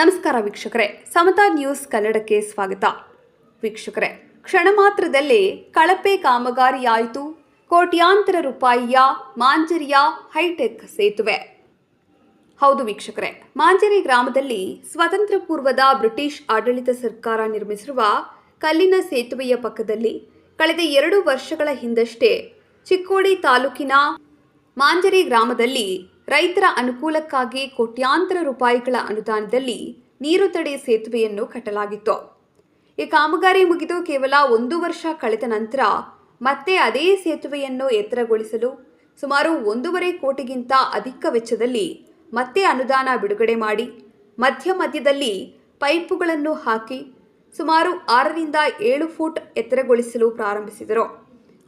ನಮಸ್ಕಾರ ವೀಕ್ಷಕರೇ, ಸಮತಾ ನ್ಯೂಸ್ ಕನ್ನಡಕ್ಕೆ ಸ್ವಾಗತ. ವೀಕ್ಷಕರೇ, ಕ್ಷಣ ಮಾತ್ರದಲ್ಲಿ ಕಳಪೆ ಕಾಮಗಾರಿಯಾಯಿತು. ಕೋಟ್ಯಾಂತರ ರೂಪಾಯಿಯ ಮಾಂಜರಿಯ ಹೈಟೆಕ್ ಸೇತುವೆ. ಹೌದು ವೀಕ್ಷಕರೇ, ಮಾಂಜರಿ ಗ್ರಾಮದಲ್ಲಿ ಸ್ವತಂತ್ರ ಪೂರ್ವದ ಬ್ರಿಟಿಷ್ ಆಡಳಿತ ಸರ್ಕಾರ ನಿರ್ಮಿಸಿರುವ ಕಲ್ಲಿನ ಸೇತುವೆಯ ಪಕ್ಕದಲ್ಲಿ ಕಳೆದ ಎರಡು ವರ್ಷಗಳ ಹಿಂದಷ್ಟೇ ಚಿಕ್ಕೋಡಿ ತಾಲೂಕಿನ ಮಾಂಜರಿ ಗ್ರಾಮದಲ್ಲಿ ರೈತರ ಅನುಕೂಲಕ್ಕಾಗಿ ಕೋಟ್ಯಾಂತರ ರೂಪಾಯಿಗಳ ಅನುದಾನದಲ್ಲಿ ನೀರು ತಡೆ ಸೇತುವೆಯನ್ನು ಕಟ್ಟಲಾಗಿತ್ತು. ಈ ಕಾಮಗಾರಿ ಮುಗಿದು ಕೇವಲ ಒಂದು ವರ್ಷ ಕಳೆದ ನಂತರ ಮತ್ತೆ ಅದೇ ಸೇತುವೆಯನ್ನು ಎತ್ತರಗೊಳಿಸಲು ಸುಮಾರು ಒಂದೂವರೆ ಕೋಟಿಗಿಂತ ಅಧಿಕ ವೆಚ್ಚದಲ್ಲಿ ಮತ್ತೆ ಅನುದಾನ ಬಿಡುಗಡೆ ಮಾಡಿ, ಮಧ್ಯ ಮಧ್ಯದಲ್ಲಿ ಪೈಪುಗಳನ್ನು ಹಾಕಿ ಸುಮಾರು ಆರರಿಂದ ಏಳು ಫೂಟ್ ಎತ್ತರಗೊಳಿಸಲು ಪ್ರಾರಂಭಿಸಿದರು.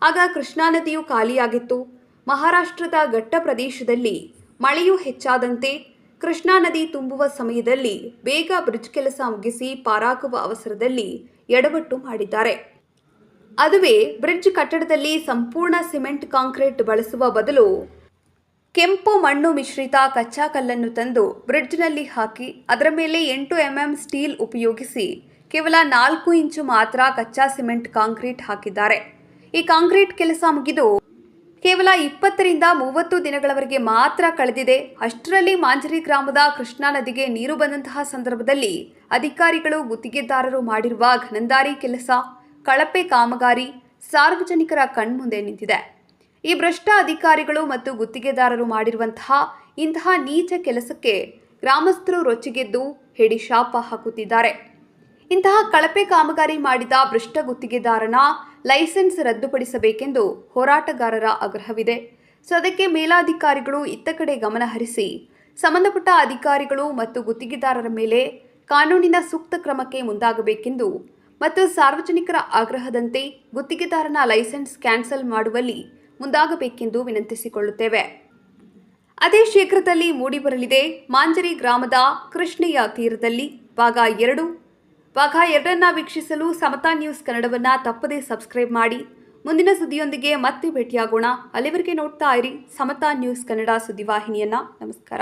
ಆಗ ಕೃಷ್ಣಾ ನದಿಯು ಖಾಲಿಯಾಗಿತ್ತು. ಮಹಾರಾಷ್ಟ್ರದ ಘಟ್ಟ ಪ್ರದೇಶದಲ್ಲಿ ಮಳೆಯೂ ಹೆಚ್ಚಾದಂತೆ ಕೃಷ್ಣಾ ನದಿ ತುಂಬುವ ಸಮಯದಲ್ಲಿ ಬೇಗ ಬ್ರಿಡ್ಜ್ ಕೆಲಸ ಮುಗಿಸಿ ಪಾರಾಗುವ ಅವಸರದಲ್ಲಿ ಎಡವಟ್ಟು ಮಾಡಿದ್ದಾರೆ. ಅದುವೇ ಬ್ರಿಡ್ಜ್ ಕಟ್ಟಡದಲ್ಲಿ ಸಂಪೂರ್ಣ ಸಿಮೆಂಟ್ ಕಾಂಕ್ರೀಟ್ ಬಳಸುವ ಬದಲು ಕೆಂಪು ಮಣ್ಣು ಮಿಶ್ರಿತ ಕಚ್ಚಾ ಕಲ್ಲನ್ನು ತಂದು ಬ್ರಿಡ್ಜ್ನಲ್ಲಿ ಹಾಕಿ ಅದರ ಮೇಲೆ ಎಂಟು ಎಂಎಂ ಸ್ಟೀಲ್ ಉಪಯೋಗಿಸಿ ಕೇವಲ ನಾಲ್ಕು ಇಂಚು ಮಾತ್ರ ಕಚ್ಚಾ ಸಿಮೆಂಟ್ ಕಾಂಕ್ರೀಟ್ ಹಾಕಿದ್ದಾರೆ. ಈ ಕಾಂಕ್ರೀಟ್ ಕೆಲಸ ಮುಗಿದು ಕೇವಲ ಇಪ್ಪತ್ತರಿಂದ ಮೂವತ್ತು ದಿನಗಳವರೆಗೆ ಮಾತ್ರ ಕಳೆದಿದೆ. ಅಷ್ಟರಲ್ಲಿ ಮಾಂಜರಿ ಗ್ರಾಮದ ಕೃಷ್ಣಾ ನದಿಗೆ ನೀರು ಬಂದಂತಹ ಸಂದರ್ಭದಲ್ಲಿ ಅಧಿಕಾರಿಗಳು ಗುತ್ತಿಗೆದಾರರು ಮಾಡಿರುವ ಘನಂದಾರಿ ಕೆಲಸ, ಕಳಪೆ ಕಾಮಗಾರಿ ಸಾರ್ವಜನಿಕರ ಕಣ್ಮುಂದೆ ನಿಂತಿದೆ. ಈ ಭ್ರಷ್ಟ ಅಧಿಕಾರಿಗಳು ಮತ್ತು ಗುತ್ತಿಗೆದಾರರು ಮಾಡಿರುವಂತಹ ಇಂತಹ ನೀಚ ಕೆಲಸಕ್ಕೆ ಗ್ರಾಮಸ್ಥರು ರೊಚ್ಚಿಗೆದ್ದು ಹೇಳಿ ಶಾಪ ಹಾಕುತ್ತಿದ್ದಾರೆ. ಇಂತಹ ಕಳಪೆ ಕಾಮಗಾರಿ ಮಾಡಿದ ಭ್ರಷ್ಟ ಗುತ್ತಿಗೆದಾರನ ಲೈಸೆನ್ಸ್ ರದ್ದುಪಡಿಸಬೇಕೆಂದು ಹೋರಾಟಗಾರರ ಆಗ್ರಹವಿದೆ. ಸೊ ಅದಕ್ಕೆ ಮೇಲಾಧಿಕಾರಿಗಳು ಇತ್ತ ಕಡೆ ಗಮನ ಹರಿಸಿ, ಸಂಬಂಧಪಟ್ಟ ಅಧಿಕಾರಿಗಳು ಮತ್ತು ಗುತ್ತಿಗೆದಾರರ ಮೇಲೆ ಕಾನೂನಿನ ಸೂಕ್ತ ಕ್ರಮಕ್ಕೆ ಮುಂದಾಗಬೇಕೆಂದು ಮತ್ತು ಸಾರ್ವಜನಿಕರ ಆಗ್ರಹದಂತೆ ಗುತ್ತಿಗೆದಾರನ ಲೈಸೆನ್ಸ್ ಕ್ಯಾನ್ಸಲ್ ಮಾಡುವಲ್ಲಿ ಮುಂದಾಗಬೇಕೆಂದು ವಿನಂತಿಸಿಕೊಳ್ಳುತ್ತೇವೆ. ಅದೇ ಶೀಘ್ರದಲ್ಲಿ ಮೂಡಿಬರಲಿದೆ ಮಾಂಜರಿ ಗ್ರಾಮದ ಕೃಷ್ಣೆಯ ತೀರದಲ್ಲಿ, ಭಾಗ ಎರಡು. ಭಾಗ ಎರಡನ್ನ ವೀಕ್ಷಿಸಲು ಸಮತಾ ನ್ಯೂಸ್ ಕನ್ನಡವನ್ನ ತಪ್ಪದೇ ಸಬ್ಸ್ಕ್ರೈಬ್ ಮಾಡಿ. ಮುಂದಿನ ಸುದ್ದಿಯೊಂದಿಗೆ ಮತ್ತೆ ಭೇಟಿಯಾಗೋಣ. ಅಲ್ಲಿವರೆಗೆ ನೋಡ್ತಾ ಇರಿ ಸಮತಾ ನ್ಯೂಸ್ ಕನ್ನಡ ಸುದ್ದಿವಾಹಿನಿಯನ್ನ. ನಮಸ್ಕಾರ.